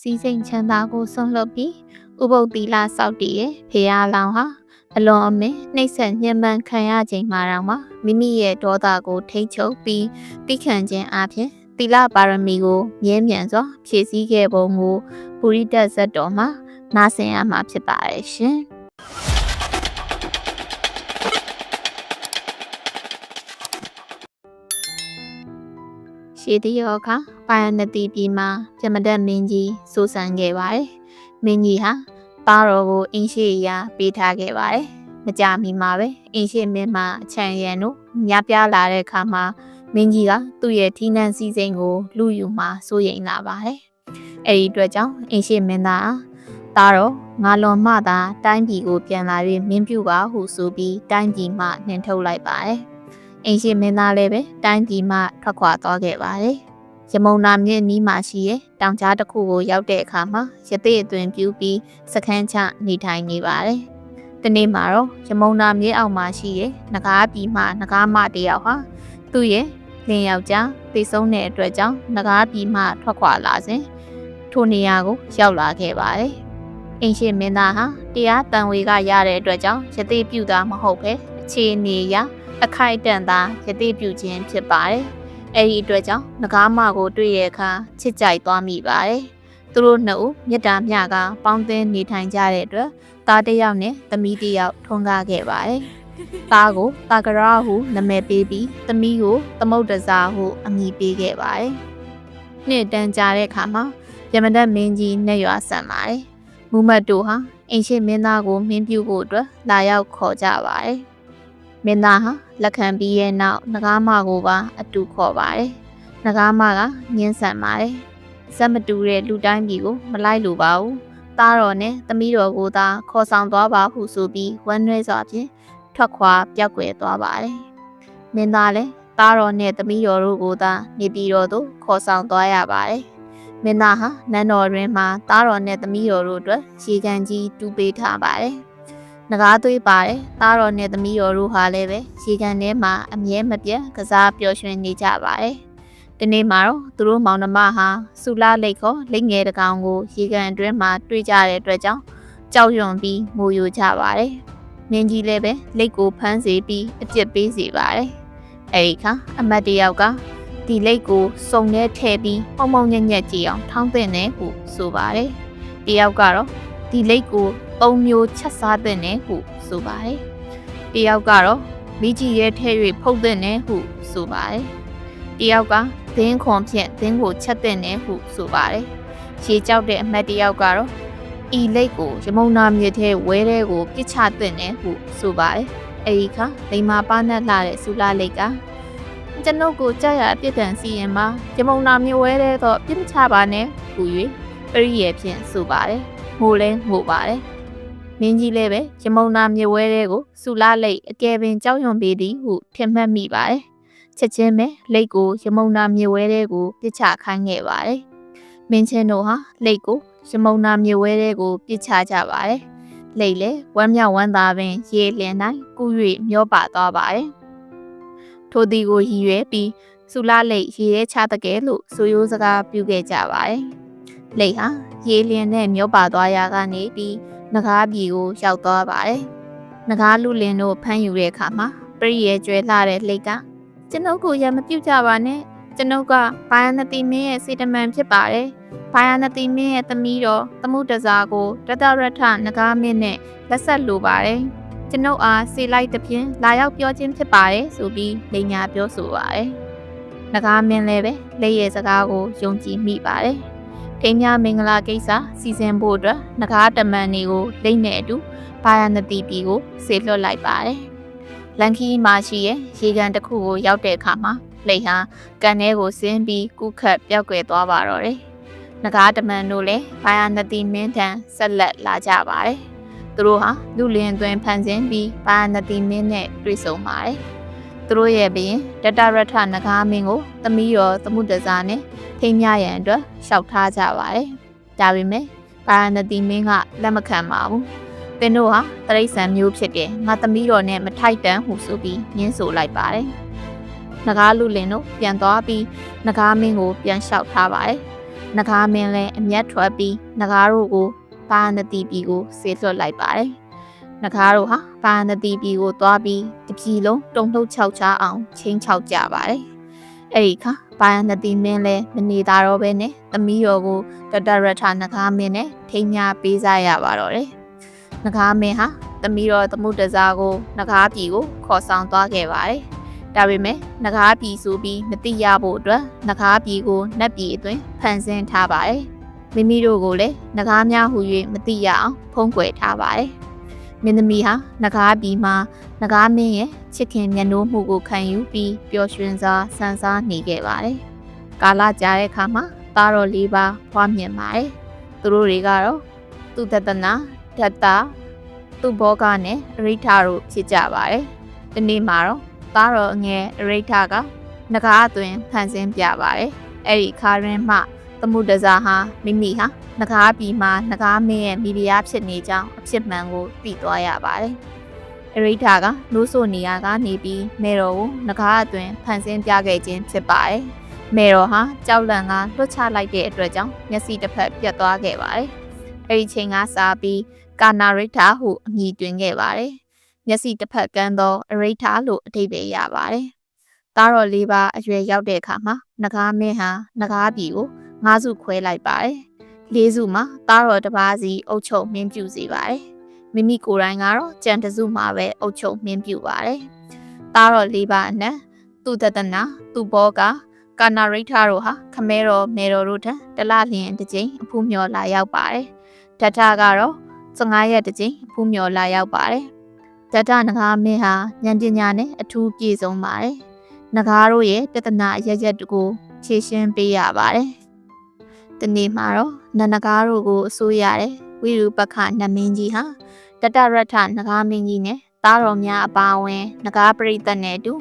စီးစိမ်ချမ်းသာကိုဆွန့်လွတ်ပြီးဥပုပ်သီလစောက်တည်ရဲ့ဖေယားလောင်ဟာအလွန်အမင်းနှိမ့်ဆက်ညှဉ်းပန်းခံရချိန်မှာတော့မှမိမိရဲ့ဒေါသကိုထိန်းချုပ်ပြီးတိခန့်ခြင်းအပြင်သီလပါရမီကိုမြဲမြံစွာဖြည့်ဆည်းခဲ့ပုံကိုပုရိတဇတ်တော်မှာနားဆင်ရမှာဖြစ်ပါတယ်ရှင်။ ရှေးတရောခပါယနတိပြည်မှာပြမတက်မင်းကြီးစိုးစံခဲ့ပါတယ်။မင်းကြီးဟာသားတော်ကိုအင်းရှိရာပေးထားခဲ့ပါတယ်။မကြမီမှာပဲအင်းရှိမင်းမှာအချံရံတို့ညပြလာတဲ့အခါမှာမင်းကြီးကသူ့ရဲ့ထီးနှံစည်းစိမ်ကိုလူယူမှစိုးရိမ်လာပါတယ်။အဲဒီအတွက်ကြောင့်အင်းရှိမင်းသားသားတော်ငါလွန်မှသာတိုင်းပြည်ကိုပြန်လာပြီးမင်းပြူပါဟုဆိုပြီးတိုင်းပြည်မှနှင်ထုတ်လိုက်ပါတယ်။ အိမ်ရှိမင်းသားလည်းပဲတိုင်းပြည်မှထွက်ခွာသွားခဲ့ပါတယ်။ရမုံနာမြစ်နီးမှာရှိရဲ့တောင်ကြားတစ်ခုကိုရောက်တဲ့အခါမှာရသေးအသွင်ပြူပြီးစခန်းချနေထိုင်နေပါတယ်။ဒီနေ့မှာတော့ရမုံနာမြစ်အောက်မှာရှိရဲ့ငကားပြည်မှငကားမတယောက်ဟာသူ့ရဲ့လင်ယောက်ျားသိဆုံးတဲ့အတွက်ကြောင့်ငကားပြည်မှထွက်ခွာလာစဉ်ထိုနေရာကိုရောက်လာခဲ့ပါတယ်။အိမ်ရှိမင်းသားဟာတရားတန်ဝေကရတဲ့အတွက်ကြောင့်ရသေးပြူတာမဟုတ်ပဲအခြေအနေအရ အခိုက်အတန့်သာယတိပြုခြင်းဖြစ်ပါတယ်။အဲဒီအတွက်ကြောင့်ငကားမကိုတွေ့ရအခါချစ်ကြိုက်သွားမိပါတယ်။သူတို့နှစ်ဦးမေတ္တာမျှကပေါင်းသင်းနေထိုင်ကြတဲ့အတွက်သားတစ်ယောက်နဲ့သမီးတစ်ယောက်ထွန်းကားခဲ့ပါတယ်။သားကိုတာကရာဟုနာမည်ပေးပြီးသမီးကိုသမုတ်တစားဟုအမည်ပေးခဲ့ပါတယ်။နှစ်တန်းကြာတဲ့အခါမှာယမဒတ်မင်းကြီးနဲ့ရွာဆန်ပါတယ်။မူမတ်တို့ဟာအင်ရှိမင်းသားကိုမင်းပြုဖို့အတွက်လာရောက်ခေါ်ကြပါတယ်။ မင်းသားဟာလက်ခံပြီးရဲ့နောက်နဂါးမကိုပါအတူခေါ်ပါတယ်။နဂါးမကငင်းဆန်ပါတယ်။စက်မတူတဲ့လူတိုင်းပြည်ကိုမလိုက်လို့ပါဘူး။သားတော်နဲ့သမီးတော်ကိုသာခေါ်ဆောင်သွားပါဟုဆိုပြီးဝမ်းနည်းစွာဖြင့်ထွက်ခွာပြောက်ွယ်သွားပါတယ်။မင်းသားလည်းသားတော်နဲ့သမီးတော်တို့ကိုသာနေပြည်တော်သို့ခေါ်ဆောင်သွားရပါတယ်။မင်းသားဟာနန်းတော်တွင်မှသားတော်နဲ့သမီးတော်တို့အတွက်ရေကန်ကြီးတူးပေးထားပါတယ်။ ငကားသွေးပါတယ်သားတော်နဲ့သမီးတော်တို့ဟာလည်းပဲရေကန်ထဲမှာအမြဲမပြတ်ကစားပျော်ရွှင်နေကြပါတယ်ဒီနေ့မှာတော့သူတို့မောင်နှမဟာစူလာလိတ်ခေါ်လိတ်ငယ်တကောင်ကိုရေကန်အတွင်းမှာတွေ့ကြတဲ့အတွက်ကြောင့်ကြောက်ရွံ့ပြီးငိုယိုကြပါတယ်မင်းကြီးလည်းပဲလိတ်ကိုဖမ်းစေပြီးအကျစ်ပေးစေပါတယ်အဲဒီခါအမတ်တယောက်ကဒီလိတ်ကိုစုံထဲထည့်ပြီးပုံပုံညက်ညက်ကြည့်အောင်ထောင်းသင့်တယ်ဟုဆိုပါတယ်တယောက်ကတော့ဒီလိတ်ကို သုံးမျိုးချက်စားတဲ့နဲ့ဟုဆိုပါတယ်။တယောက်ကတော့မိကြီးရဲထဲ၍ဖုတ်တဲ့နဲ့ဟုဆိုပါတယ်။တယောက်ကသင်းခွန်ဖြင့်သင်းကိုချက်တဲ့နဲ့ဟုဆိုပါတယ်။ရှေးကြောက်တဲ့အမတ်တယောက်ကတော့ဤလိတ်ကိုရမုံနာမြစ်ထဲဝဲတဲ့ကိုပြစ်ချတဲ့နဲ့ဟုဆိုပါတယ်။အဲဒီခါလိမ္မာပါနဲ့လှတဲ့စူလာလိတ်ကကျွန်ုပ်ကိုကြာရအပြစ်ဒဏ်စီရင်မှာရမုံနာမြစ်ဝဲတဲ့တော့ပြစ်ချပါနဲ့ဟူ၍ပရိယေဖြင့်ဆိုပါတယ်။ငိုလဲငိုပါတယ်။ မင်းကြီးလည်းပဲရမုံနာမြေဝဲတဲ့ကိုစူလာလိတ်အကယ်ပင်ကြောက်ရွံ့ပေသည်ဟုထင်မှတ်မိပါတယ်။ချက်ချင်းပဲလိတ်ကိုရမုံနာမြေဝဲတဲ့ကိုပြစ်ချခိုင်းခဲ့ပါတယ်။မင်းချင်းတို့ဟာလိတ်ကိုရမုံနာမြေဝဲတဲ့ကိုပြစ်ချကြပါတယ်။လိတ်လည်းဝမ်းမြောက်ဝမ်းသာပင်ရေလင်တိုင်းကူး၍မျောပါသွားပါတယ်။ထိုသည်ကိုရည်ရွယ်ပြီးစူလာလိတ်ရေရဲချတကယ်လို့ဆိုရိုးစကားပြုခဲ့ကြပါတယ်။လိတ်ဟာရေလင်နဲ့မျောပါသွားရာကနေပြီး နဂါးပြည်ကိုရောက်သွားပါတယ်။နဂါးလူလင်တို့ဖမ်းယူတဲ့အခါမှာပရိယေကျွဲလာတဲ့လိတ်ကကျွန်ုပ်ကိုရမပြုတ်ကြပါနဲ့ကျွန်ုပ်ကဘာယနတိမင်းရဲ့စေတမန်ဖြစ်ပါတယ်။ဘာယနတိမင်းရဲ့သမီးတော်သမှုတစားကိုတတရထနဂါးမင်းနဲ့လက်ဆက်လိုပါတယ်။ကျွန်ုပ်အားစေလိုက်သဖြင့်လာရောက်ပြောခြင်းဖြစ်ပါတယ်ဆိုပြီးလိန်ညာပြောဆိုပါတယ်။နဂါးမင်းလည်းပဲလက်ရဲ့စကားကိုယုံကြည်မိပါတယ်။ ထိမ်းများမင်္ဂလာကိစ္စစီစဉ်ဖို့အတွက်ငကားတမန်တွေကိုလိမ့်နဲ့အတူဘာယာနတိပြည်ကိုဆေလွှတ်လိုက်ပါတယ်။လန်ခီမှာရှိရဲ့ရေကန်တစ်ခုကိုရောက်တဲ့အခါမှာလိတ်ဟာကန်ထဲကိုဆင်းပြီးကုခတ်ပြောက်ကွယ်သွားပါတော့တယ်။ငကားတမန်တို့လည်းဘာယာနတိမင်းထံဆက်လက်လာကြပါတယ်။သူတို့ဟာလူလင်သွင်းဖန်ဆင်းပြီးဘာယာနတိမင်းနဲ့တွေ့ဆုံပါတယ်။ သူတို့ရဲ့ဘရင်တတရထနဂါမင်းကိုသမီးတော်သမှုတစားနဲ့ထိမ်းမြရန်အတွက်လျှောက်ထားကြပါတယ်။ဒါပေမဲ့ပါရဏတိမင်းကလက်မခံပါဘူး။သင်တို့ဟာတရိษံမျိုးဖြစ်တယ်။ငါသမီးတော်နဲ့မထိုက်တန်ဟုဆိုပြီးညှင်းဆိုလိုက်ပါတယ်။နဂါလူလင်တို့ပြန်သွားပြီးနဂါမင်းကိုပြန်လျှောက်ထားပါတယ်။နဂါမင်းလည်းအမျက်ထွက်ပြီးနဂါတို့ကိုဘာနတိပြည်ကိုဆေးလွှတ်လိုက်ပါတယ် နဂါတို့ဟာဘာနတိပြည်ကိုသွားပြီးတပြည်လုံးတုံ့လှုပ်ချောက်ချအောင်ချင်းချောက်ကြပါတယ်အဲ့ဒီခါဘာနတိမင်းလည်းမနေတာတော့ပဲနဲ့သမီးတော်ကိုတတရထနဂါမင်းနဲ့ထိမ်းများပေးစားရပါတော့တယ်နဂါမင်းဟာသမီးတော်သမုဒ္ဒဇာကိုနဂါပြည်ကိုခေါ်ဆောင်သွားခဲ့ပါတယ်ဒါပေမဲ့နဂါပြည်ဆိုပြီးမတိရဖို့အတွက်နဂါပြည်ကိုနှက်ပြည်အတွင်းဖန်ဆင်းထားပါတယ်။မိမိတို့ကိုလည်းနဂါများဟူ၍မတိရအောင်ဖုံးကွယ်ထားပါတယ်။ မင်းသမီးဟာနဂါပြည်မှာနဂါမင်းရဲ့ချစ်ခင်မျက်နှိုးမှုကိုခံယူပြီးပျော်ရွှင်စွာဆန်းစားနေခဲ့ပါတယ်။ကာလကြာတဲ့အခါမှာသားတော်လေးပါဖွားမြင်ပါတယ်။သူတို့တွေကတော့သူတတနာဓတ္တာသူဘောကနဲ့အရိဋ္ဌတို့ဖြစ်ကြပါတယ်။ဒီနေ့မှာတော့သားတော်ငယ်အရိဋ္ဌကငကားအတွင်ဖန်ဆင်းပြပါတယ်။အဲ့ဒီခါရင်မှ သမှုတစားဟာမိမိဟာငကားပြီးမှငကားမင်းရဲ့မိဖုရားဖြစ်နေကြောင်းအဖြစ်မှန်ကိုသိသွားရပါတယ်။အရိဋ္ဌကနိုးဆိုနေရကနေပြီးမေတော်ကိုငကားအတွင်ဖန်ဆင်းပြခဲ့ခြင်းဖြစ်ပါတယ်။မေတော်ဟာကြောက်လန့်ကလွတ်ချလိုက်တဲ့အတွက်ကြောင့်မျက်စိတစ်ဖက်ပြတ်သွားခဲ့ပါတယ်။အဲ့ဒီချိန်ကစပြီးကာနာရိဋ္ဌဟုအမည်တွင်ခဲ့ပါတယ်။မျက်စိတစ်ဖက်ကန်းသောအရိဋ္ဌလို့အဓိပ္ပာယ်ရပါတယ်။သားတော်လေးပါအရွယ်ရောက်တဲ့အခါမှာနဂါမင်းဟာနဂါပြည်ကို ငါးစုခွဲလိုက်ပါတယ်။လေးစုမှာသားတော်တစ်ပါးစီအုပ်ချုပ်မင်းပြုစေပါတယ်။မိမိကိုယ်တိုင်ကတော့ကြံတစုမှာပဲအုပ်ချုပ်မင်းပြုပါတယ်။သားတော်လေးပါအနက်သူတတနာသူဘောကကာနာရိဋ္ဌတို့ဟာခမဲတော်မေတော်တို့ထံတလလျင်တစ်ကြိမ်အဖူးမျောလာရောက်ပါတယ်။ဓာတ်ထကတော့15ရက်တစ်ကြိမ်အဖူးမျောလာရောက်ပါတယ်။ဓာတ်ထနဂါမင်းဟာဉာဏ်ပညာနဲ့အထူးပြည့်စုံပါတယ်။နဂါတို့ရဲ့တဒနာအရရက်တကိုဖြည့်ရှင်းပေးရပါတယ်။ ဒီနေ့မှာတော့နနဂါတို့ကိုအစိုးရတဲ့ဝိရူပခနမင်းကြီးဟာတတရထနဂါမင်းကြီးနဲ့သားတော်များအပါအဝင်နဂါပရိသတ်နဲ့အတူ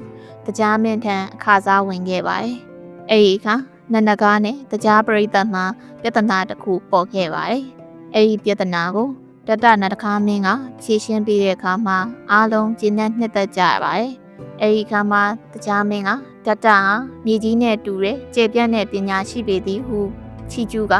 တရားမင်းထံအခါစားဝင်ခဲ့ပါတယ်။အဲဒီအခါနနဂါနဲ့တရားပရိသတ်မှာပြဿနာတစ်ခုပေါ်ခဲ့ပါတယ်။အဲဒီပြဿနာကိုတတနတခါမင်းကဖြေရှင်းပေးတဲ့အခါမှာအားလုံးကျင်းနဲ့နှစ်သက်ကြရပါတယ်။အဲဒီအခါမှာတရားမင်းကတတဟာမြေကြီးနဲ့တူတဲ့ကျေပြန့်တဲ့ပညာရှိပေသည်ဟု ချီကျူးက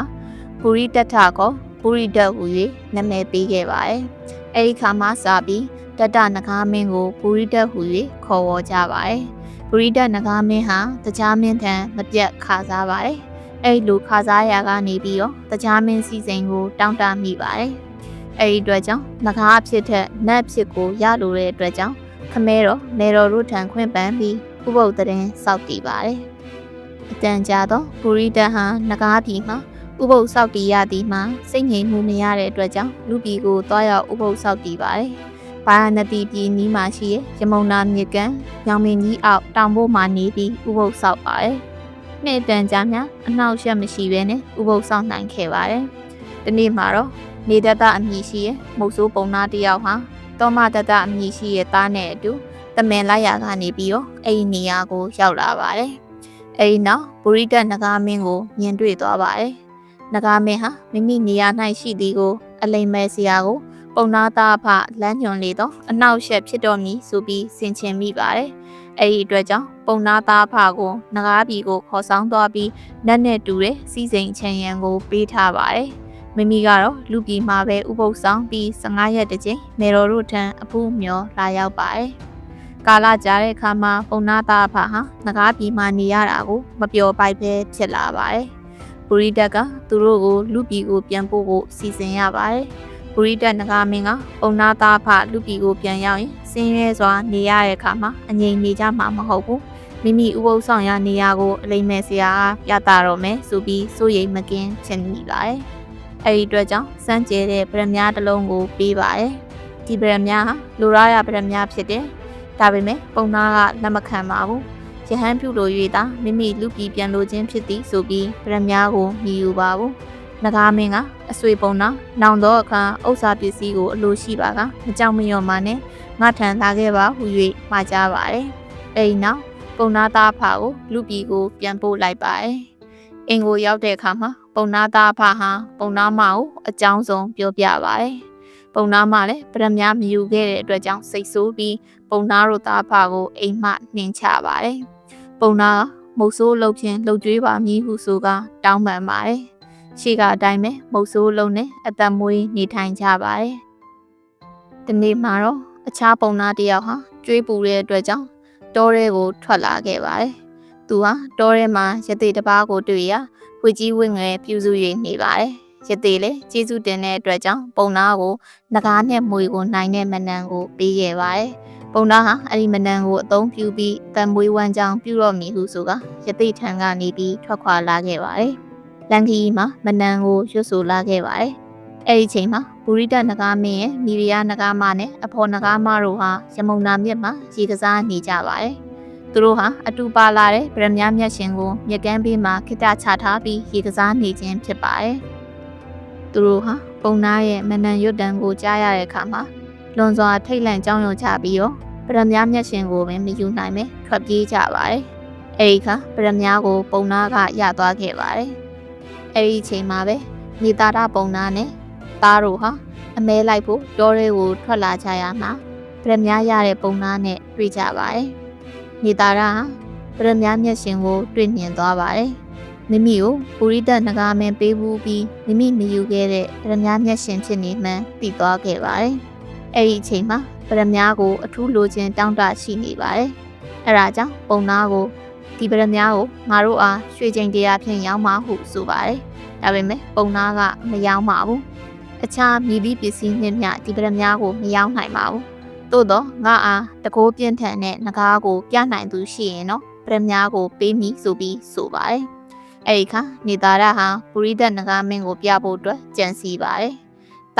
ဘူရိတထကောဘူရိတဟူ၍နာမည်ပေးခဲ့ပါတယ်။အဲဒီခါမှာစပြီးတတနဂါမင်းကိုဘူရိတဟူ၍ခေါ်ဝေါ်ကြပါတယ်။ဘူရိတနဂါမင်းဟာတရားမင်းထံမပြတ်ခါစားပါတယ်။အဲ့လိုခါစားရာကနေပြီးတော့တရားမင်းစီစဉ်ကိုတောင်းတမိပါတယ်။အဲ့ဒီအတွက်ကြောင့်ငကားအဖြစ်ထက်နတ်ဖြစ်ကိုရလိုတဲ့အတွက်ကြောင့်ခမဲတော်နေတော်တို့ထံခွင့်ပန်းပြီးဥပုပ်တဲ့စောက်တည်ပါတယ်။ အတန်ကြာတော့ဘူရိတဟာငကားပြည်မှာဥပုပ်စောက်တည်ရသည်မှာစိတ်ငြိမ်မှုမရတဲ့အတွက်ကြောင့်လူပြည်ကိုတွားရောက်ဥပုပ်စောက်တည်ပါတယ်။ဘာနတိပြည်နီးမှာရှိရဲ့ရမုံနာမြစ်ကန်ရောင်မင်းကြီးအောက်တောင်ပေါ်မှာနေပြီးဥပုပ်စောက်ပါတယ်။နှစ်တန်ကြာများအနှောက်အယှက်မရှိဘဲနဲ့ဥပုပ်စောက်နိုင်ခဲ့ပါတယ်။ဒီနေ့မှာတော့နေတတအမည်ရှိရဲ့မုတ်ဆိုးပုံနာတယောက်ဟာတောမတတအမည်ရှိရဲ့သားနဲ့အတူတမင်လိုက်ရကနေပြီးတော့အဲ့ဒီနေရာကိုရောက်လာပါတယ်။ အဲ့ဒီနောက်ဘူရိတနဂါမင်းကိုမြင်တွေ့သွားပါတယ်။နဂါမင်းဟာမိမိနေရာ၌ရှိသည်ကိုအလိမ္မဲစရာကိုပုံနာသားဖလမ်းညွန်လေတော့အနောက်ရှက်ဖြစ်တော်မူဆိုပြီးဆင်ခြင်မိပါတယ်။အဲ့ဒီအတွက်ကြောင့်ပုံနာသားဖကိုနဂါပြည်ကိုခေါ်ဆောင်သွားပြီးနတ်နဲ့တူတဲ့စီစိန်ချန်ရန်ကိုပေးထားပါတယ်။မိမိကတော့လူပြည်မှာပဲဥပုပ်ဆောင်ပြီး15ရက်တကြိမ်မေတော်တို့ထံအဖူးမျောလာရောက်ပါတယ်။ ကာလကြာတဲ့အခါမှာပုံနာသားအဖဟာငကားပြည်မှာနေရတာကိုမပျော်ပိုက်ပဲဖြစ်လာပါတယ်။ပူရီတက်ကသူတို့ကိုလူပြည်ကိုပြန်ပို့ဖို့စီစဉ်ရပါတယ်။ပူရီတက်ငကားမင်းကပုံနာသားအဖလူပြည်ကိုပြန်ရောက်ရင်ဆင်းရဲစွာနေရတဲ့အခါမှာအငြိမ်နေကြမှာမဟုတ်ဘူး။မိမိဥပုသ်ဆောင်ရနေရာကိုအလိမ့်မဲ့ဆရာပြတာတော့မယ်ဆိုပြီးစိုးရိမ်မကင်းချင်မိပါတယ်။အဲဒီအတွက်ကြောင့်စမ်းကြဲတဲ့ဗရမများတစ်လုံးကိုပေးပါတယ်။ဒီဗရမများဟာလိုရာရဗရမများဖြစ်တဲ့ ဒါပေမဲ့ပုံနာကလက်မခံပါဘူး။ရဟန်းပြုလို့၍သာမိမိလူပြည်ပြန်လိုခြင်းဖြစ်သည်ဆိုပြီးဗရမ ्या ကိုမြည်ယူပါဘူး။နဂါမင်းကအဆွေပုံနာနောင်တော့အခါဥစ္စာပစ္စည်းကိုအလိုရှိပါကမကြောက်မရွံ့ပါနဲ့ငါထံလာခဲ့ပါဟု၍မှာကြားပါတယ်။အဲဒီနောက်ပုံနာသားဖာကိုလူပြည်ကိုပြန်ပို့လိုက်ပါတယ်။အင်ကိုရောက်တဲ့အခါမှာပုံနာသားဖာဟာပုံနာမကိုအကြောင်းဆုံးပြောပြပါတယ်။ပုံနာမလည်းဗရမ ्या မယူခဲ့တဲ့အတွက်ကြောင့်စိတ်ဆိုးပြီး ပုံနာတို့သားဖာကိုအိမ်မှနှင်ချပါတယ်။ပုံနာမုတ်ဆိုးလှုပ်ခြင်းလှုပ်ကြွေးပါမည်ဟုဆိုကတောင်းပန်ပါတယ်။ရှေ့ကအတိုင်းပဲမုတ်ဆိုးလုံးနဲ့အသက်မွေးနေထိုင်ကြပါတယ်။ဒီနေ့မှာတော့အခြားပုံနာတစ်ယောက်ဟာကျွေးပူတဲ့အတွက်ကြောင့်တောထဲကိုထွက်လာခဲ့ပါတယ်။သူဟာတောထဲမှာရသေးတစ်ပါးကိုတွေ့ရဝေကြီးဝင့်ငယ်ပြူစု၍နေပါတယ်။ရသေးလေကျေးဇူးတင်တဲ့အတွက်ကြောင့်ပုံနာကိုငကားနဲ့မွေကိုနိုင်တဲ့မနံကိုပေးခဲ့ပါတယ်။ ပုံနာဟာအဲ့ဒီမနံကိုအသုံးပြုပြီးတံမွေးဝမ်းကြောင်းပြုတော့မည်ဟုဆိုကရသေးထံကနေပြီးထွက်ခွာလာခဲ့ပါတယ်။လန်ကီမှာမနံကိုရွတ်ဆိုလာခဲ့ပါတယ်။အဲ့ဒီချိန်မှာဘူရိတနဂါမင်းရဲ့မိဖုရားနဂါမနဲ့အဖော်နဂါမတို့ဟာရမုံနာမြစ်မှာရေကစားနေကြပါတယ်။သူတို့ဟာအတူပါလာတဲ့ဗရမ ्या မြတ်ရှင်ကိုမြက်ကမ်းဘေးမှာခိတ္တချထားပြီးရေကစားနေခြင်းဖြစ်ပါတယ်။သူတို့ဟာပုံနာရဲ့မနန်ရွတ်တံကိုကြားရတဲ့အခါမှာ လွန်စွာထိတ်လန့်ကြောင်းရွံ့ချပြီးတော့ဗရမ ्या မြတ်ရှင်ကိုပင်မယူနိုင်ပဲထွက်ပြေးကြပါတယ်။အဲဒီအခါဗရမ ्या ကို ပုံနာကရသွားခဲ့ပါတယ်။အဲဒီအချိန်မှာပဲမြေသားတာပုံနာနဲ့သားတို့ဟာအမဲလိုက်ဖို့တောတွေကိုထွက်လာကြရမှာဗရမ ्या ရတဲ့ပုံနာနဲ့တွေ့ကြပါတယ်။မြေသားတာဟာဗရမ ्या မျက်ရှင်ကို တွေ့မြင်သွားပါတယ်။မိမိကိုပူရိတနဂါမင်းပေးဘူးပြီးမိမိမယူခဲ့တဲ့ဗရမ ्या မျက်ရှင်ဖြစ်နေမှန်းသိသွားခဲ့ပါတယ်။ အဲ့ဒီအချိန်မှာဗရမ ्या ကိုအထူးလိုချင်တောင်းတရှိနေပါတယ်။အဲဒါကြောင့်ပုံနာကိုဒီဗရမ ्या ကိုငါတို့အားရွှေချိန်တရားဖြင့်ရောင်းမဟုဆိုပါတယ်။ဒါပေမဲ့ပုံနာကမရောင်းပါဘူး။အခြားမြည်ပြီးပစ္စည်းနှင့်မျှဒီဗရမ ्या ကိုမရောင်းနိုင်ပါဘူး။သို့တော့ငါအားတကိုးပြင်းထန်တဲ့ငကားကိုပြနိုင်သူရှိရင်တော့ဗရမ ्या ကိုပေးမိဆိုပြီးဆိုပါတယ်။အဲဒီခါနေသားရဟာပူရိဒတ်ငကားမင်းကိုပြဖို့အတွက်ကြံစီပါတယ်။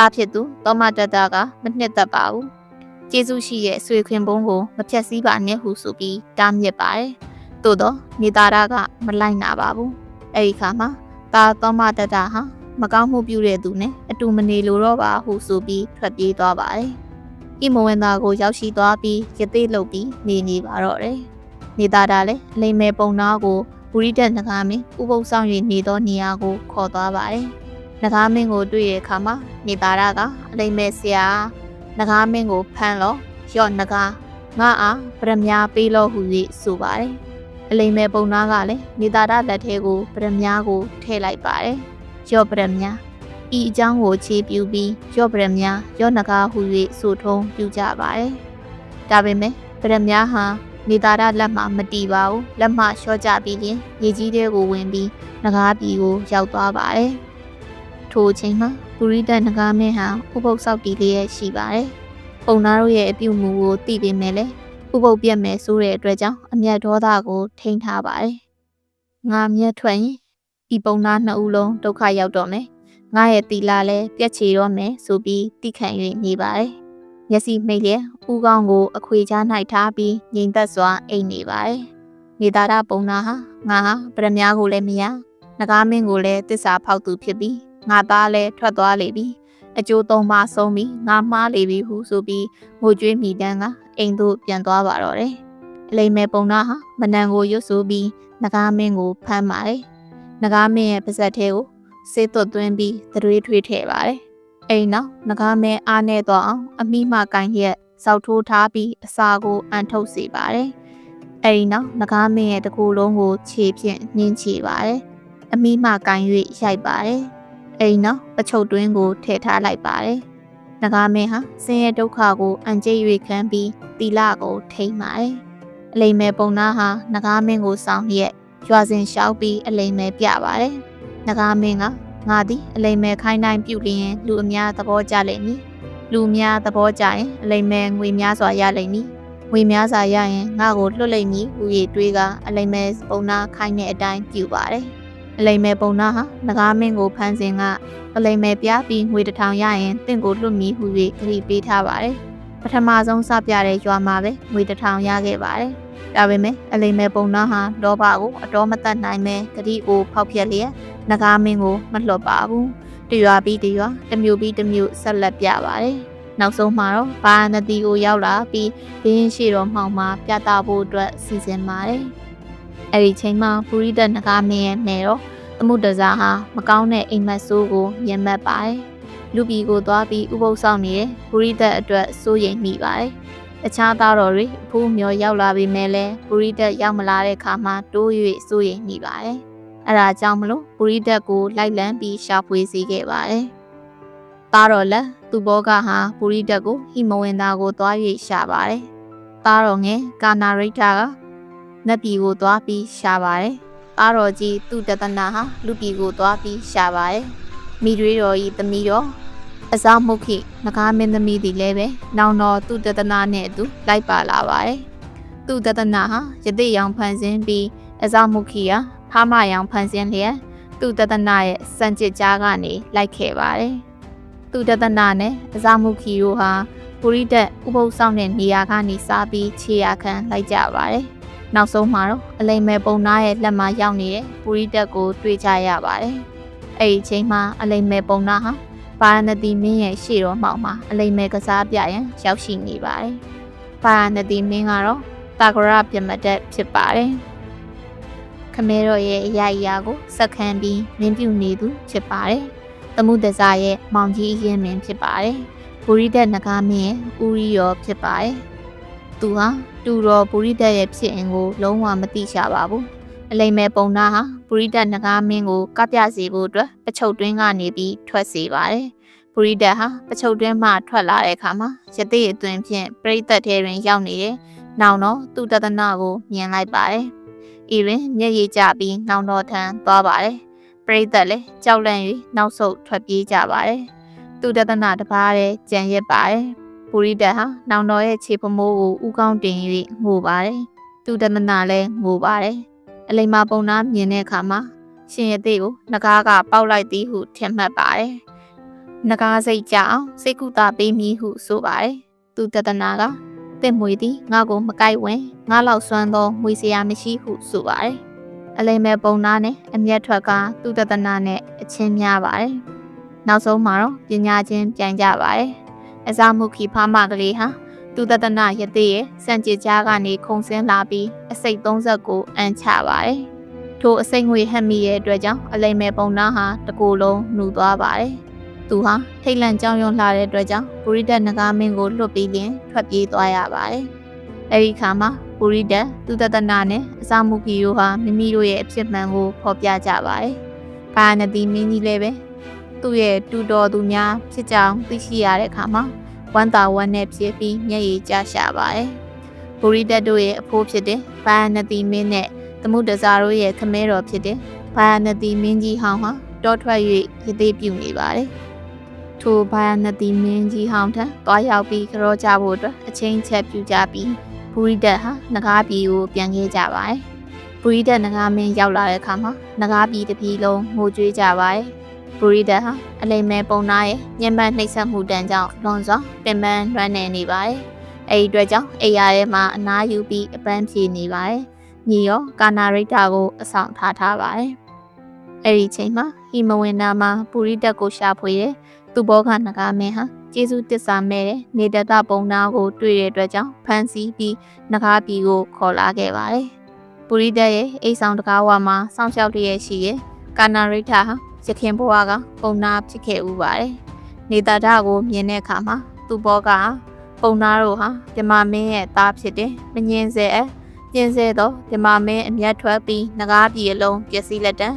တာဖြစ်သူသောမတတကမနှစ်သက်ပါဘူး။ကျေးဇူးရှိရဲ့ဆွေခွင်ပုံးကိုမဖြတ်စည်းပါနဲ့ဟုဆိုပြီးတားမြစ်ပါတယ်။သို့တော့နေသားရကမလိုက်နာပါဘူး။အဲဒီခါမှာတာသောမတတဟာမကောင်းမှုပြုတဲ့သူနဲ့အတူမနေလိုတော့ပါဟုဆိုပြီးထွက်ပြေးသွားပါတယ်။ဤမဝင်သားကိုရောက်ရှိသွားပြီးရသေးလုတ်ပြီးနေနေပါတော့တယ်။နေသားတာလည်းအလိမ်မဲပုံနာကိုဘူရိတက်နဂါမင်းဥပုပ်ဆောင်၍နေသောနေရာကိုခေါ်သွားပါတယ်။ နဂါမင်းကိုတွေ့ရအခါမှာနေပါရကအလိမ့်မဲ့ဆရာနဂါမင်းကိုဖမ်းလို့ရော့နဂါငါအားဗရမယာပေးလို့ဟူ၍ဆိုပါတယ်အလိမ့်မဲ့ပုံနာကလည်းနေသာရလက်ထဲကိုဗရမယာကိုထည့်လိုက်ပါတယ်ရော့ဗရမယာဤအကြောင်းကိုခြေပြုပြီးရော့ဗရမယာရော့နဂါဟူ၍ဆိုထုံးပြုကြပါတယ်ဒါပေမဲ့ဗရမယာဟာနေသာရလက်မှမတီးပါဘူးလက်မှလျှော့ကြပြီးရင်ရေကြီးတဲကိုဝင်ပြီးနဂါးပြည်ကိုရောက်သွားပါတယ် ထိုအချိန်မှာပူရိတနဂါမင်းဟာဥပုပ်ဆောက်တီလေးရဲ့ရှိပါတယ်ပုံနာတို့ရဲ့အပြုမူကိုသိပေမဲ့လည်းဥပုပ်ပြက်မယ်ဆိုတဲ့အတွက်ကြောင့်အမျက်ဒေါသကိုထိန်းထားပါတယ်ငါမျက်ထွက်ရင်ဤပုံနာနှစ်ဦးလုံးဒုက္ခရောက်တော့မယ်ငါရဲ့တီလာလည်းပြက်ချေတော့မယ်ဆိုပြီးတိခံ၍နေပါတယ်မျက်စိမိတ်လျက်ဦးကောင်းကိုအခွေချ၌ထားပြီးငြိမ်သက်စွာအိမ်နေပါတယ်။နေသားရပုံနာဟာငါဟာဗရမ ्या ကိုလည်းမရငကားမင်းကိုလည်းတစ္ဆာဖောက်သူဖြစ်ပြီး ငါသားလည်းထွက်သွားလေပြီအကျိုးသုံးပါဆုံးပြီးငါမှားလေပြီဟုဆိုပြီးငိုကြွေးမိတန်းကအိမ်သို့ပြန်သွားပါတော့တယ်။အလိမ္မဲပုံနာဟာမနန်ကိုရွတ်ဆိုပြီးငကားမင်းကိုဖမ်းပါတယ်။ငကားမင်းရဲ့ပါဇက်ထဲကိုစေးသွတ်သွင်းပြီးသတွေးထွေးထည့်ပါတယ်။အိမ်နောက်ငကားမဲအားနေတော့အောင်အမိမကန်ရက်စောက်ထိုးထားပြီးအစာကိုအန်ထုတ်စေပါတယ်။အဲဒီနောက်ငကားမင်းရဲ့တကူလုံးကိုခြေဖြင့်နှင်းချပါတယ်။အမိမကန်၍ရိုက်ပါတယ်။ အဲဒီနောက်ပချုပ်တွင်းကိုထည့်ထားလိုက်ပါတယ်။ငကားမင်းဟာဆင်းရဲဒုက္ခကိုအန်ကျိတ်၍ခံပြီးတီလာကိုထိမ့်ပါတယ်။အလိမ်မဲပုံနာဟာငကားမင်းကိုစောင်းရက်ရွာစဉ်လျှောက်ပြီးအလိမ်မဲပြပါတယ်။ငကားမင်းကငါသည်အလိမ်မဲခိုင်းတိုင်းပြုလျင်လူအများသဘောကျလိမ့်မည်လူများသဘောကျရင်အလိမ်မဲငွေများစွာရလိမ့်မည်ငွေများစွာရရင်ငါ့ကိုလွတ်လိမ့်မည်ဟူ၍တွေးကအလိမ်မဲပုံနာခိုင်းတဲ့အတိုင်းပြုပါတယ် အလိမ်မဲပုံနာဟာငကားမင်းကိုဖမ်းစဉ်ကအလိမ်မဲပြပြီးငွေတစ်ထောင်ရရင်တင့်ကိုလွတ်မည်ဟူ၍ခရီးပေးထားပါတယ်ပထမဆုံးစပြတဲ့ရွာမှာပဲငွေတစ်ထောင်ရခဲ့ပါတယ်ဒါပေမဲ့အလိမ်မဲပုံနာဟာလောဘကိုအတော်မတတ်နိုင်ပဲဂတိကိုဖောက်ဖျက်လျက်ငကားမင်းကိုမလွတ်ပါဘူးတရွာပြီးတရွာတမျိုးပြီးတမျိုးဆက်လက်ပြပါတယ်နောက်ဆုံးမှာတော့ဘာနတီကိုရောက်လာပြီးဘင်းရှိတော်မှောင်မှာပြသဖို့အတွက်စီစဉ်ပါတယ် အဲ့ဒီချိန်မှာပူရိဒတ်ငကားမင်းရဲ့နေတော့အမှုတစားဟာမကောင်းတဲ့အိမ်မက်ဆိုးကိုညံမက်ပါတယ်လူပီကိုသွားပြီးဥပုပ်ဆောင်နေတဲ့ပူရိဒတ်အတွက်စိုးရိမ်မိပါတယ်တခြားသားတော်တွေအဖိုးမျောရောက်လာပြီမဲ့လဲပူရိဒတ်ရောက်မလာတဲ့အခါမှာတိုး၍စိုးရိမ်မိပါတယ်အဲဒါကြောင့်မလို့ပုရိဒတ်ကိုလိုက်လံပြီးရှာဖွေစေခဲ့ပါတယ်။သားတော်လည်းသူ့ဘောကဟာပုရိဒတ်ကိုဟိမဝင်သားကိုသွား၍ရှာပါတယ်။သားတော်ငယ်ကာနာရိတာက နတ်ပြည်ကိုသွားပြီးရှာပါတယ်။သားတော်ကြီးသူတတနာဟာလူပြည်ကိုသွားပြီးရှာပါတယ်။မိတွေတော်ဤသမီးတော်အစမုခိငကားမင်းသမီးသည်လည်းပဲနောင်တော်သူတတနာနဲ့အတူလိုက်ပါလာပါတယ်။သူတတနာဟာယသိရောင်ဖန်ဆင်းပြီးအစမုခိကဖားမရောင်ဖန်ဆင်းလျက်သူတတနာရဲ့စံကြစ်ကြားကနေလိုက်ခဲ့ပါတယ်။သူတတနာနဲ့အစမုခိတို့ဟာပုရိဒတ်ဥပုသ်ဆောင်တဲ့နေရာကနေစားပြီးခြေရာခံလိုက်ကြပါတယ်။ နောက်ဆုံးမှာတော့အလိမ်မဲပုံနာရဲ့လက်မှာရောက်နေတဲ့ပုရိဒတ်ကိုတွေ့ကြရပါတယ်။အဲ့ဒီအချိန်မှာအလိမ်မဲပုံနာဟာပါရဏတိမင်းရဲ့ရှေ့တော်မှောက်မှာအလိမ်မဲကစားပြရန်ရောက်ရှိနေပါတယ်။ပါရဏတိမင်းကတော့တာဂရပြမတက်ဖြစ်ပါတယ်။ခမဲတော်ရဲ့အရာအရာကိုစက္ကန့်ပြီးမင်းပြုနေသူဖြစ်ပါတယ်။သမုဒ္ဒဇာရဲ့မောင်ကြီးအရင်မင်းဖြစ်ပါတယ်။ဘူရိဒတ်နဂါမင်းရဲ့ဥရိယောဖြစ်ပါတယ်။ သူဟာတူတော်ဘူရိဒတ်ရဲ့ဖြစ်အင်ကိုလုံးဝမသိရှာပါဘူး။အလိမ်မဲပုံနာဟာဘူရိဒတ်နဂါမင်းကိုကပြစေဖို့အတွက်ပချုပ်တွင်းကနေပြီးထွက်စေပါတယ်။ဘူရိဒတ်ဟာပချုပ်တွင်းမှထွက်လာတဲ့အခါမှာရသေးအသွင်ဖြင့်ပြိသက်ထဲတွင်ရောက်နေတယ်။နောင်တော့သူတဒနာကိုမြင်လိုက်ပါတယ်။ဤတွင်မျက်ရည်ကျပြီးနောင်တော်ထံသွားပါတယ်။ပြိသက်လည်းကြောက်လန့်၍နောက်ဆုတ်ထွက်ပြေးကြပါတယ်။သူတဒနာတပားရဲ့ကြံရက်ပါတယ်။ ဘူရိဒတ်ဟာနောင်တော်ရဲ့ခြေဖမိုးကိုဥကောင်းတင်၍ငိုပါတယ်။သူတဒနာလည်းငိုပါတယ်။အလိမ္မာပုံနာမြင်တဲ့အခါမှာရှင်ရသေးကိုငကားကပေါက်လိုက်သည်ဟုထင်မှတ်ပါတယ်။ငကားစိတ်ကြအောင်စိတ်ကူတာပေးမည်ဟုဆိုပါတယ်။သူတဒနာကတင့်မွေသည်ငါကိုမကိုက်ဝင်ငါလောက်စွမ်းသောမွေစရာမရှိဟုဆိုပါတယ်။အလိမ္မဲပုံနာနဲ့အမျက်ထွက်ကသူတဒနာနဲ့အချင်းများပါတယ်။နောက်ဆုံးမှာတော့ပညာချင်းပြန်ကြပါတယ်။ အစမုခိဖာမကလေးဟာသူတဒနာရသေးရဲ့စံကြကြားကနေခုံဆင်းလာပြီးအစိတ်30ကိုအန်ချပါတယ်။ထိုအစိတ်ငွေဟက်မိရဲ့အတွက်ကြောင့်အလိမ္မဲပုံနာဟာတကူလုံးနှူသွားပါတယ်။သူဟာထိတ်လန့်ကြောင်ရွံ့လာတဲ့အတွက်ကြောင့်ဘူရိဒတ်နဂါမင်းကိုလွတ်ပြီးလင်ထွက်ပြေးသွားရပါတယ်။အဲဒီခါမှာဘူရိဒတ်သူတတနာနဲ့အစာမုခီတို့ဟာမိမိတို့ရဲ့အဖြစ်မှန်ကိုဖော်ပြကြပါတယ်။ဘာနတိမင်းကြီးလည်းပဲ သူ့ရဲ့တူတော်သူများဖြစ်ကြောင်းသိရှိရတဲ့အခါမှာဝမ်းသာဝမ်းနဲ့ဖြစ်ပြီးမျက်ရည်ကျရှာပါတယ်။ဘူရိဒတ်တို့ရဲ့အဖိုးဖြစ်တဲ့ဘာနတိမင်းနဲ့သမုဒ္ဒဇာတို့ရဲ့ခမဲတော်ဖြစ်တဲ့ဘာနတိမင်းကြီးဟောင်းဟာတောထွက်၍ရသေးပြုနေပါတယ်။ထိုဘာနတိမင်းကြီးဟောင်းထံတွားရောက်ပြီးကြောကြဖို့အတွက်အချင်းချက်ပြုကြပြီးဘူရိဒတ်ဟာနဂါးပြည်ကိုပြန်ခဲ့ကြပါတယ်။ဘူရိဒတ်နဂါးမင်းရောက်လာတဲ့အခါမှာနဂါးပြည်တစ်ပြည်လုံးငိုကြွေးကြပါတယ်။ ဘူရိဒတ်ဟာအလိမ်မဲပုံနာရဲ့ညံပန်းနှိပ်စက်မှုတန်းကြောင့်လွန်စွာပင်ပန်းလွှမ်းနေနေပါတယ်။အဲဒီအတွက်ကြောင့်အိယာထဲမှာအနားယူပြီးအပန်းဖြေနေပါတယ်။ညီရောကာနာရိတာကိုအဆောင်ထားထားပါတယ်။အဲဒီချိန်မှာဟီမဝင်နာမှာဘူရိဒတ်ကိုရှာဖွေတဲ့သူဘောကနဂါမင်းဟာကျေးဇူးတစ္ဆာမဲ့တဲ့နေတတပုံနာကိုတွေ့တဲ့အတွက်ကြောင့်ဖန်စီပြီးနဂါပြည်ကိုခေါ်လာခဲ့ပါတယ်။ပူရိဒတ်ရဲ့အိမ်ဆောင်တကားဝါမှာစောင့်ရှောက်တရရှိရဲ့ကာနာရိထာဟာ ရခင်ဘဝကပုံနာဖြစ်ခဲ့ဥပါတယ်။နေတတကိုမြင်တဲ့အခါမှာသူ့ဘောကပုံနာတို့ဟာဓမ္မမင်းရဲ့သားဖြစ်တဲ့မငင်းစေအပြင်းစေသောဓမ္မမင်းအမျက်ထွက်ပြီးနဂါပြည်အလုံးပျက်စီးလက်တံ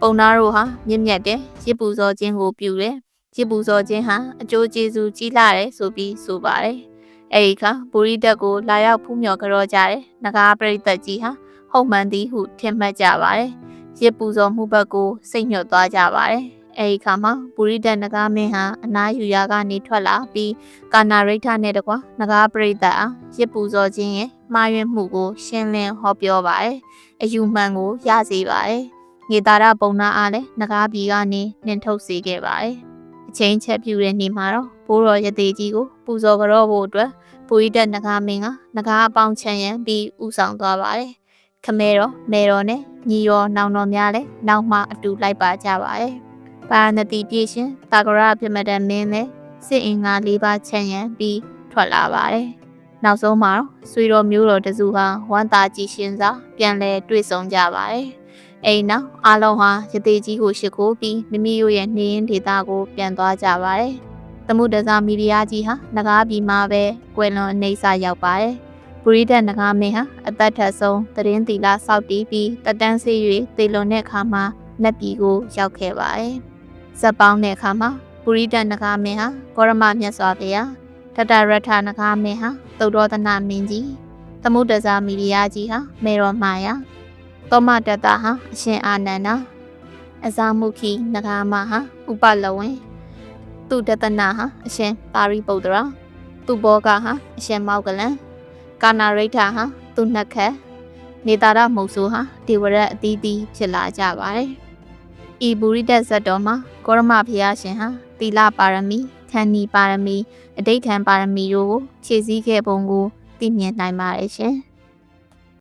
ပုံနာတို့ဟာမြင့်မြတ်တဲ့ရစ်ပူဇော်ခြင်းကိုပြုတယ်ကြည်ပူဇော်ခြင်းဟာအကျိုးကျေးဇူးကြီးလာတယ်ဆိုပြီးဆိုပါတယ်။အဲဒီအခါဘူရိတက်ကိုလာရောက်ဖူးမြော်ကြောကြတယ်။နဂါပရိသတ်ကြီးဟာဟုတ်မှန်သည်ဟုထင်မှတ်ကြပါတယ်။ ရစ်ပူဇော်မှုဘက်ကိုစိတ်ညွတ်သွားကြပါတယ်။အဲဒီအခါမှာဘူရိတက်နဂါမင်းဟာအနားယူရာကနေထွက်လာပြီးကာနာရိဋ္ဌနဲ့တကွနဂါပရိသတ်အားရစ်ပူဇော်ခြင်းရဲ့မှားယွင်းမှုကိုရှင်းလင်းဟောပြောပါတယ်။အယူမှန်ကိုရစေပါတယ်။ငေတာရပုံနာအားလည်းနဂါပြည်ကနေနှင်ထုတ်စေခဲ့ပါတယ်။အချိန်ချက်ပြူတဲ့နေ့မှာတော့ဘိုးတော်ရသေးကြီးကိုပူဇော်ကြောဖို့အတွက်ဘူရီတက်နဂါမင်းကနဂါအပေါင်းချန်ရန်ပြီးဥဆောင်သွားပါတယ်။ခမဲတော်မဲတော်နဲ့ ညီတော်နောင်တော်များလည်းနောက်မှအတူလိုက်ပါကြပါတယ်။ပါဏတိပြေရှင်တာဂရပြမတန်မင်းနဲ့စစ်အင်္ဂါ၄ပါးချန်ရန်ပြီးထွက်လာပါတယ်။နောက်ဆုံးမှာတော့ဆွေတော်မျိုးတော်တစုဟာဝမ်းသာကြည်ရှင်စွာပြန်လည်တွေ့ဆုံကြပါတယ်။အိမ်နောက်အားလုံးဟာရသေးကြီးကိုရှိခိုးပြီးမိမိတို့ရဲ့နေရင်ဒေတာကိုပြန်သွားကြပါတယ်။သမုဒ္ဒဇာမီဒီယာကြီးဟာငကားပြည်မှာပဲကွယ်လွန်အနေဆာရောက်ပါတယ်။ ပရိဒတ်နဂါမင်းဟာအသက်ထက်ဆုံးတရင်တီလာစောက်တီးပြီးတတန်းဆေး၍တေလွန်တဲ့အခါမှာနတ်ပြည်ကိုရောက်ခဲ့ပါတယ်။ဇက်ပေါင်းတဲ့အခါမှာပရိဒတ်နဂါမင်းဟာကောရမမြတ်စွာဘုရားတတရထနဂါမင်းဟာသုဒ္ဓောသနမင်းကြီးသမုဒ္ဒဇာမီရိယာကြီးဟာမေရောမာယာသောမတတဟာအရှင်အာနန္ဒာအဇာမုခိနဂါမဟာဥပလဝင်သူတတနာဟာအရှင်ပါရိပုတ္တရာသူဘောကဟာအရှင်မောက်ကလန် ကာနာရိဋ္ဌဟာသူနှစ်ခက်နေတာရမုတ်ဆိုးဟာဒေဝရက်အသီးသီးဖြစ်လာကြပါတယ်။ဤပုရိဒတ်ဇတ်တော်မှာကောရမဘုရားရှင်ဟာသီလပါရမီခန္တီပါရမီအဋိဋ္ဌံပါရမီတို့ကိုဖြည့်ဆည်းခဲ့ပုံကိုသိမြင်နိုင်ပါတယ်ရှင်။